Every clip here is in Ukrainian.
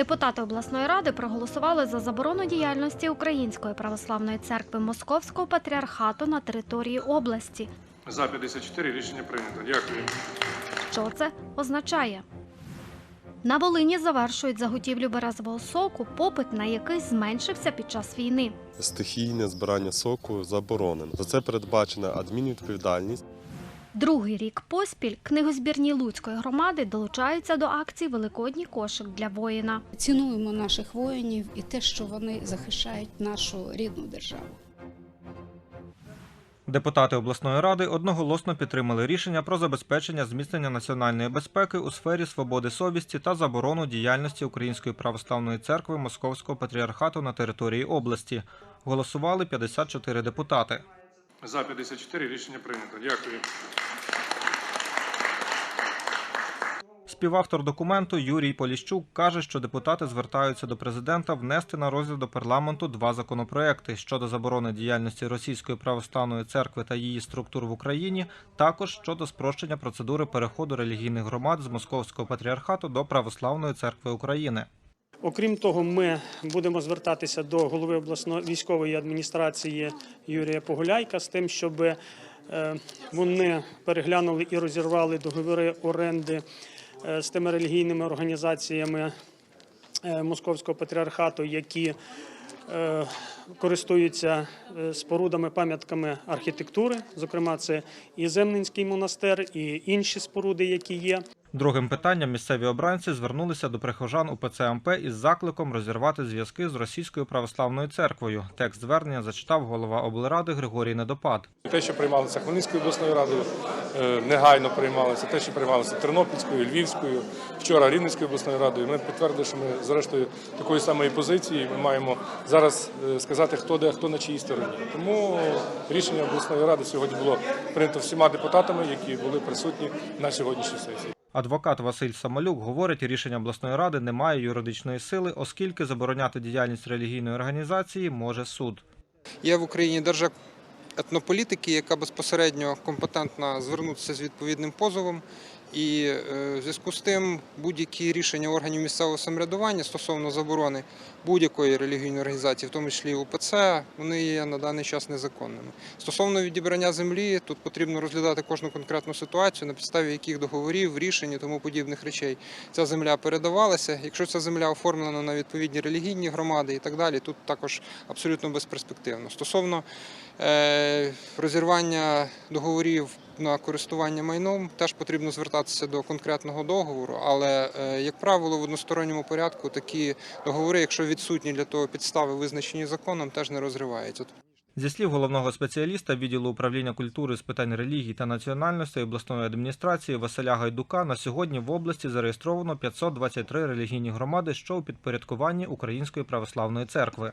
Депутати обласної ради проголосували за заборону діяльності Української православної церкви Московського патріархату на території області. За 54 рішення прийнято. Дякую. Що це означає? На Волині завершують заготівлю березового соку, попит на який зменшився під час війни. Стихійне збирання соку заборонено. За це передбачена адмінвідповідальність. Другий рік поспіль книгозбірні Луцької громади долучаються до акції Великодній кошик для воїна. Цінуємо наших воїнів і те, що вони захищають нашу рідну державу. Депутати обласної ради одноголосно підтримали рішення про забезпечення зміцнення національної безпеки у сфері свободи совісті та заборону діяльності Української православної церкви Московського патріархату на території області. Голосували 54 депутати. За 54 рішення прийнято. Дякую. Співавтор документу Юрій Поліщук каже, що депутати звертаються до президента внести на розгляд до парламенту два законопроекти щодо заборони діяльності Російської православної церкви та її структур в Україні, також щодо спрощення процедури переходу релігійних громад з Московського патріархату до Православної церкви України. Окрім того, ми будемо звертатися до голови обласної військової адміністрації Юрія Погуляйка з тим, щоб е, вони переглянули і розірвали договори оренди з тими релігійними організаціями е, Московського патріархату, які е, користуються е, спорудами, пам'ятками архітектури. Зокрема, це і Земнинський монастир, і інші споруди, які є. Другим питанням місцеві обранці звернулися до прихожан УПЦ МП із закликом розірвати зв'язки з Російською православною церквою. Текст звернення зачитав голова облради Григорій Недопад. Те, що приймалося Хмельницькою обласною радою, е, негайно приймалося, те, що приймалося Тернопільською, Львівською, вчора Рівненською обласною радою. Ми підтвердили, що ми зрештою такої самої позиції. Ми маємо зараз е, сказати, хто де, хто на чиїй стороні. Тому рішення обласної ради сьогодні було прийнято всіма депутатами, які були присутні на сьогоднішній сесії. Адвокат Василь Самолюк говорить, рішення обласної ради не має юридичної сили, оскільки забороняти діяльність релігійної організації може суд. Є в Україні держава етнополітики, яка безпосередньо компетентна звернутися з відповідним позовом. І е, в зв'язку з тим будь-які рішення органів місцевого самоврядування стосовно заборони будь-якої релігійної організації, в тому числі УПЦ, вони є на даний час незаконними. Стосовно відібрання землі, тут потрібно розглядати кожну конкретну ситуацію, на підставі яких договорів, рішень і тому подібних речей ця земля передавалася. Якщо ця земля оформлена на відповідні релігійні громади і так далі, тут також абсолютно безперспективно. Стосовно е, розірвання договорів на користування майном, теж потрібно звертатися до конкретного договору, але, е, як правило, в односторонньому порядку такі договори, якщо відсутні для того підстави, визначені законом, теж не розриваються. Зі слів головного спеціаліста відділу управління культури з питань релігії та національності обласної адміністрації Василя Гайдука на сьогодні в області зареєстровано 523 релігійні громади, що у підпорядкуванні Української православної церкви.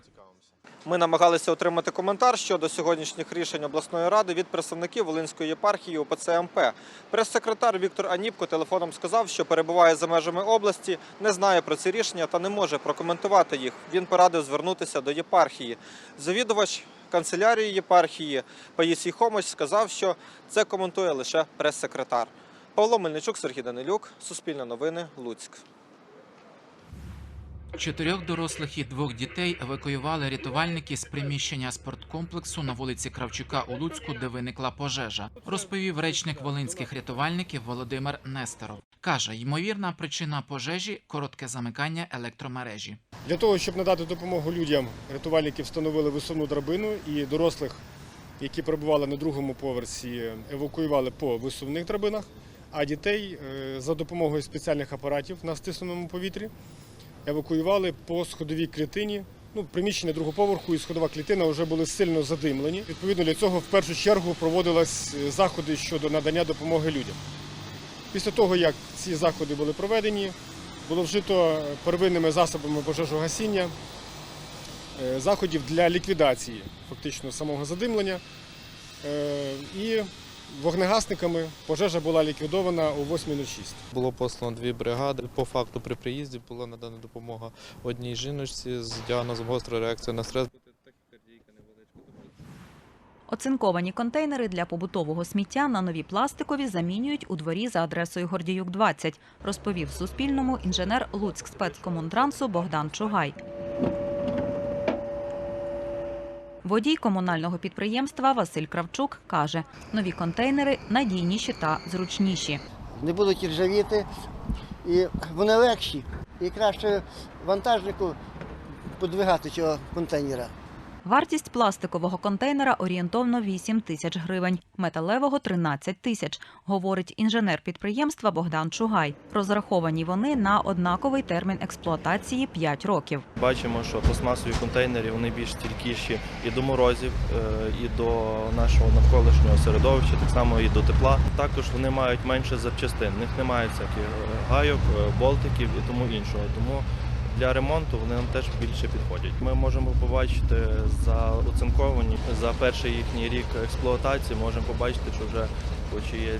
Ми намагалися отримати коментар щодо сьогоднішніх рішень обласної ради від представників Волинської єпархії УПЦ МП. Прес-секретар Віктор Аніпко телефоном сказав, що перебуває за межами області, не знає про ці рішення та не може прокоментувати їх. Він порадив звернутися до єпархії. Завідувач канцелярії єпархії Паїсій Хомось сказав, що це коментує лише прес-секретар. Павло Мельничук, Сергій Данилюк, Суспільне новини, Луцьк. Чотирьох дорослих і двох дітей евакуювали рятувальники з приміщення спорткомплексу на вулиці Кравчука у Луцьку, де виникла пожежа, розповів речник волинських рятувальників Володимир Нестеров. Каже, ймовірна причина пожежі коротке замикання електромережі. Для того, щоб надати допомогу людям, рятувальники встановили висувну драбину і дорослих, які перебували на другому поверсі, евакуювали по висувних драбинах, а дітей е, за допомогою спеціальних апаратів на стисненому повітрі евакуювали по сходовій клітині. Ну, приміщення другого поверху і сходова клітина вже були сильно задимлені. Відповідно для цього в першу чергу проводились е, заходи щодо надання допомоги людям. Після того, як ці заходи були проведені, було вжито первинними засобами пожежогасіння е, заходів для ліквідації фактично самого задимлення. Е, І вогнегасниками пожежа була ліквідована о 8.06. Було послано дві бригади. По факту при приїзді була надана допомога одній жіночці з діагнозом гостра реакція на стрес. Оцинковані контейнери для побутового сміття на нові пластикові замінюють у дворі за адресою Гордіюк 20, розповів Суспільному інженер Луцьк спецкомунтрансу Богдан Чугай. Водій комунального підприємства Василь Кравчук каже, нові контейнери надійніші та зручніші. не будуть ржавіти, і вони легші. І краще вантажнику подвигати цього контейнера. Вартість пластикового контейнера орієнтовно 8 тисяч гривень, металевого 13 тисяч, говорить інженер підприємства Богдан Чугай. Розраховані вони на однаковий термін експлуатації 5 років. Бачимо, що пластмасові контейнери вони більш стійкіші і до морозів, е, і до нашого навколишнього середовища, так само і до тепла. Також вони мають менше запчастин. В них немає е, гайок, е, болтиків і тому іншого. Тому для ремонту вони нам теж більше підходять. Ми можемо побачити за оцинковані за перший їхній рік експлуатації, можемо побачити, що вже є-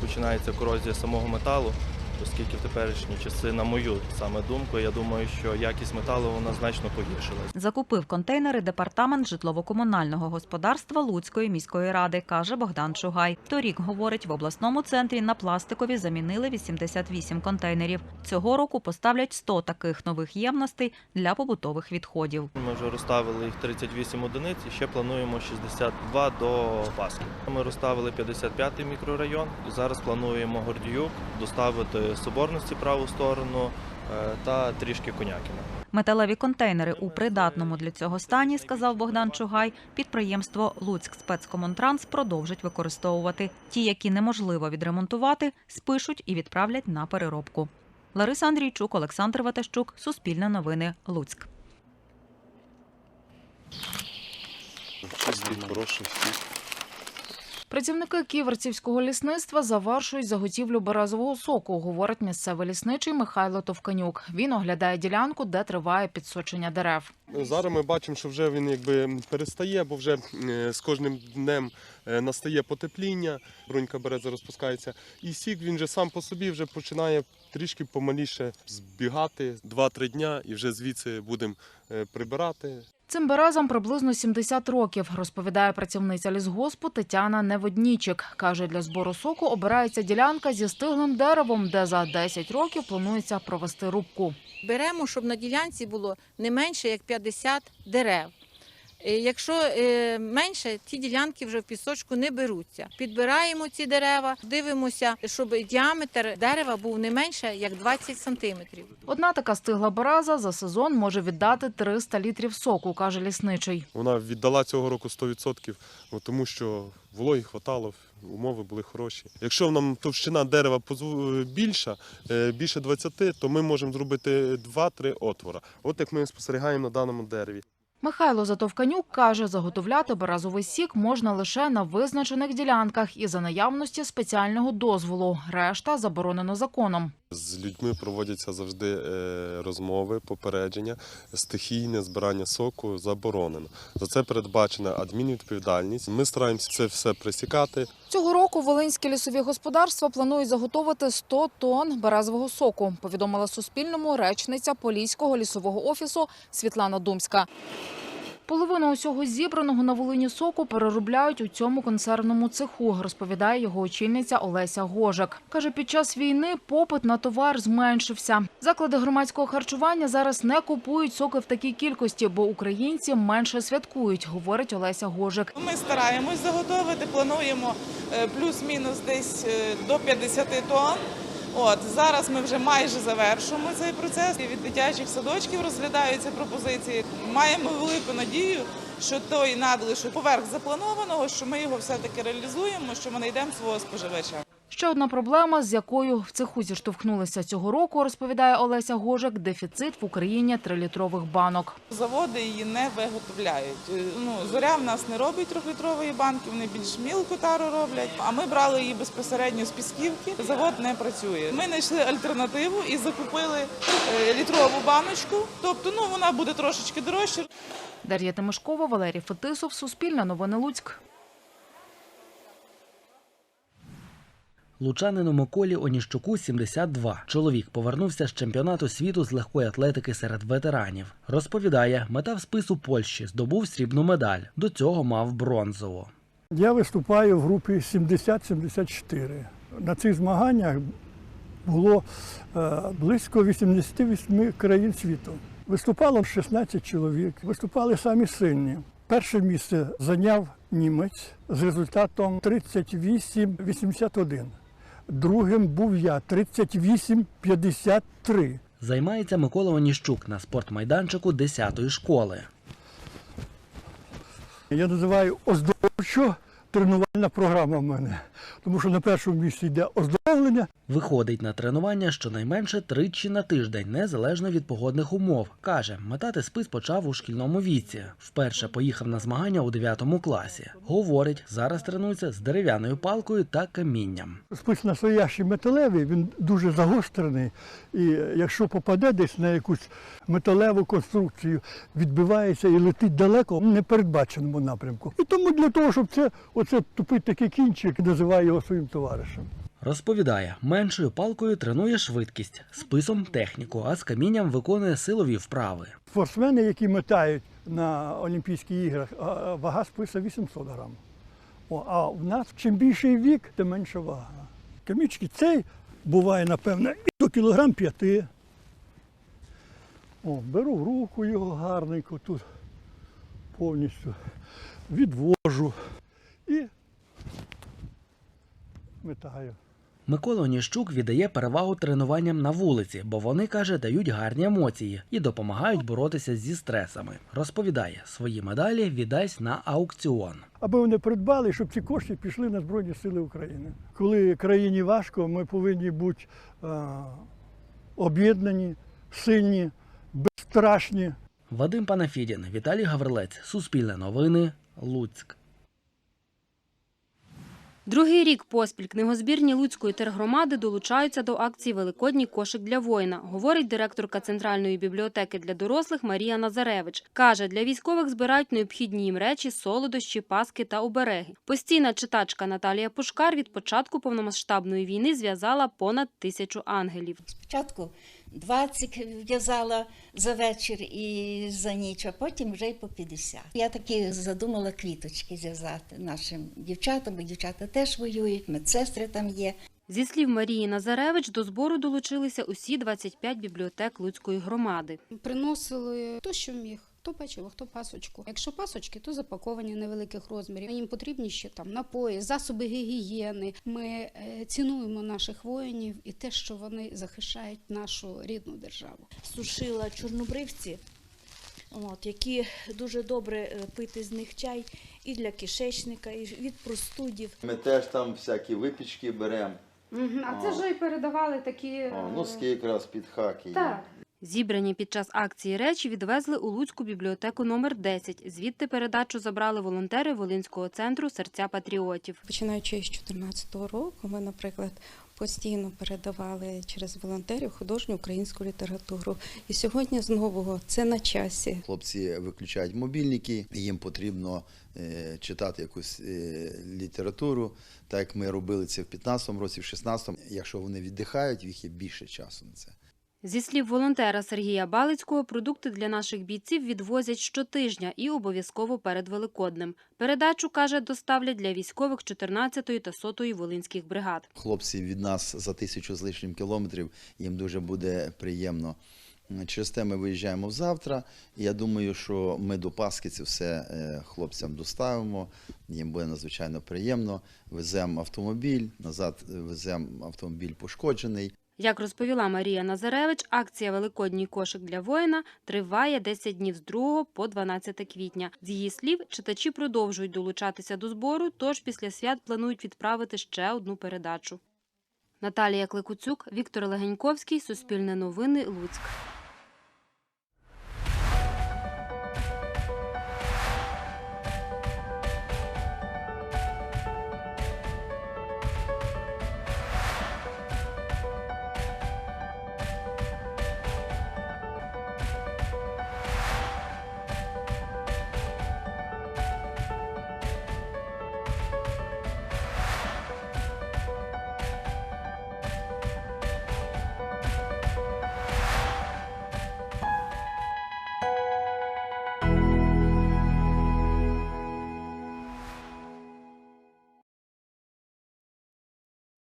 починається корозія самого металу. Оскільки в теперішні часи, на мою саме думку, я думаю, що якість металу вона значно погіршилась. Закупив контейнери департамент житлово-комунального господарства Луцької міської ради, каже Богдан Чугай. Торік, говорить, в обласному центрі на пластикові замінили 88 контейнерів. Цього року поставлять 100 таких нових ємностей для побутових відходів. Ми вже розставили їх 38 одиниць і ще плануємо 62 до Пасхи. Ми розставили 55-й мікрорайон і зараз плануємо Гордіюк доставити Соборності праву сторону е, та трішки Конякіна. Металеві контейнери у придатному для цього стані, сказав Богдан Чугай, підприємство Луцьк спецкомунтранс продовжить використовувати. Ті, які неможливо відремонтувати, спишуть і відправлять на переробку. Лариса Андрійчук, Олександр Ватащук, Суспільне новини, Луцьк. Чистий, хороший стік. Працівники ківерцівського лісництва завершують заготівлю березового соку, говорить місцевий лісничий Михайло Товканюк. Він оглядає ділянку, де триває підсочення дерев. Зараз ми бачимо, що вже він якби перестає, бо вже е, з кожним днем е, настає потепління, брунька береза розпускається. І сік він же сам по собі вже починає трішки помаліше збігати 2-3 дня і вже звідси будемо е, прибирати. Цим березам приблизно 70 років, розповідає працівниця лісгоспу Тетяна Неводнічик. Каже, для збору соку обирається ділянка зі стиглим деревом, де за 10 років планується провести рубку. беремо, щоб на ділянці було не менше як 50 дерев. Е, Якщо е, менше, ті ділянки вже в пісочку не беруться. Підбираємо ці дерева, дивимося, щоб діаметр дерева був не менше як 20 сантиметрів. Одна така стигла береза за сезон може віддати 300 літрів соку, каже лісничий. Вона віддала цього року 100%, ну, тому що вологі хватало, умови були хороші. Якщо нам товщина дерева позв- більша, е, більше 20, то ми можемо зробити 2-3 отвора. От як ми спостерігаємо на даному дереві. Михайло Затовканюк каже, заготовляти березовий сік можна лише на визначених ділянках і за наявності спеціального дозволу. Решта заборонено законом. З людьми проводяться завжди е, розмови, попередження. Стихійне збирання соку заборонено. За це передбачена адмінвідповідальність. Ми стараємося це все пресікати. Цього року волинські лісові господарства планують заготовити 100 тонн березового соку, повідомила Суспільному речниця Поліського лісового офісу Світлана Думська. Половину усього зібраного на Волині соку переробляють у цьому консервному цеху, розповідає його очільниця Олеся Гожик. Каже, під час війни попит на товар зменшився. Заклади громадського харчування зараз не купують соки в такій кількості, бо українці менше святкують, говорить Олеся Гожик. Ми стараємось заготовити, плануємо е, плюс-мінус десь е, до 50 тонн. От зараз ми вже майже завершуємо цей процес. Від дитячих садочків розглядаються пропозиції. Маємо велику надію, що той надлишок поверх запланованого, що ми його все таки реалізуємо, що ми знайдемо свого споживача. Ще одна проблема, з якою в цеху зіштовхнулися цього року, розповідає Олеся Гожик, дефіцит в Україні трилітрових банок. Заводи її не виготовляють. Е, Ну зоря в нас не робить трьохлітрової банки, вони більш мілку тару роблять. А ми брали її безпосередньо з пісківки. Завод не працює. Ми знайшли альтернативу і закупили е, літрову баночку. Тобто, ну вона буде трошечки дорожча. Дар'я Тимошкова, Валерій Фетисов, Суспільне новини Луцьк. Лучанину Миколі Оніщуку 72. Чоловік повернувся з чемпіонату світу з легкої атлетики серед ветеранів. Розповідає, метав спису Польщі здобув срібну медаль. До цього мав бронзову. Я виступаю в групі 70-74. На цих змаганнях було е, близько 88 країн світу. Виступало 16 чоловік, виступали самі сильні. Перше місце зайняв німець з результатом 38-81. Другим був я 38-53. Займається Микола Оніщук на спортмайданчику 10-ї школи. Я називаю оздоровчо тренувальна програма в мене, тому що на першому місці йде оздоровлення. Виходить на тренування щонайменше тричі на тиждень, незалежно від погодних умов. Каже, метати спис почав у шкільному віці. Вперше поїхав на змагання у 9 класі. Говорить, зараз тренується з дерев'яною палкою та камінням. Спис настоящий металевий, він дуже загострений. І якщо попаде десь на якусь металеву конструкцію, відбивається і летить далеко в непередбаченому напрямку. І тому для того, щоб це оце тупий такий кінчик, називає його своїм товаришем. Розповідає, меншою палкою тренує швидкість, списом техніку, а з камінням виконує силові вправи. Спортсмени, які метають на Олімпійських іграх, вага списа 800 грам. О, а в нас чим більший вік, тим менша вага. Камічки цей буває, напевно, і до кілограм п'яти. О, беру в руку його гарненько тут повністю відвожу і метаю. Микола Оніщук віддає перевагу тренуванням на вулиці, бо вони, каже, дають гарні емоції і допомагають боротися зі стресами. Розповідає, свої медалі віддасть на аукціон. аби вони придбали, щоб ці кошти пішли на Збройні Сили України. Коли країні важко, ми повинні бути е, об'єднані, сильні, безстрашні. Вадим Панафідін, Віталій Гаврилець, Суспільне новини, Луцьк. Другий рік поспіль книгозбірні Луцької тергромади долучаються до акції Великодній кошик для воїна, говорить директорка Центральної бібліотеки для дорослих Марія Назаревич. Каже, для військових збирають необхідні їм речі, солодощі, паски та обереги. Постійна читачка Наталія Пушкар від початку повномасштабної війни зв'язала понад тисячу ангелів. Спочатку 20 в'язала за вечір і за ніч, а потім вже й по 50. Я такі задумала квіточки зв'язати нашим дівчатам, бо дівчата теж воюють, медсестри там є. Зі слів Марії Назаревич, до збору долучилися усі 25 бібліотек Луцької громади. Приносили то, що міг. Хто печиво, хто пасочку. Якщо пасочки, то запаковані невеликих розмірів. Їм потрібні ще там напої, засоби гігієни. Ми е, цінуємо наших воїнів і те, що вони захищають нашу рідну державу. сушила чорнобривці, от, які дуже добре е, пити з них чай і для кишечника, і від простудів. Ми теж там всякі випічки беремо. А це ж і передавали такі. О, носки якраз під хаки. Так. Зібрані під час акції речі відвезли у Луцьку бібліотеку номер 10. Звідти передачу забрали волонтери Волинського центру серця патріотів. Починаючи з 2014 року, ми, наприклад, постійно передавали через волонтерів художню українську літературу. І сьогодні знову це на часі. Хлопці виключають мобільники, їм потрібно е, читати якусь е, літературу, так як ми робили це в 15-му році, в 16-му. Якщо вони віддихають, в їх є більше часу на це. Зі слів волонтера Сергія Балицького, продукти для наших бійців відвозять щотижня і обов'язково перед Великоднем. Передачу, каже, доставлять для військових 14-ї та 100-ї волинських бригад. Хлопці від нас за тисячу з лишнім кілометрів, їм дуже буде приємно. Через те ми виїжджаємо завтра. Я думаю, що ми до Пасхи це все е, хлопцям доставимо. Їм буде надзвичайно приємно. Веземо автомобіль, назад веземо автомобіль пошкоджений. Як розповіла Марія Назаревич, акція Великодній кошик для воїна триває 10 днів з 2 по 12 квітня. З її слів, читачі продовжують долучатися до збору, тож після свят планують відправити ще одну передачу. Наталія Кликуцюк, Віктор Легеньковський, Суспільне новини, Луцьк.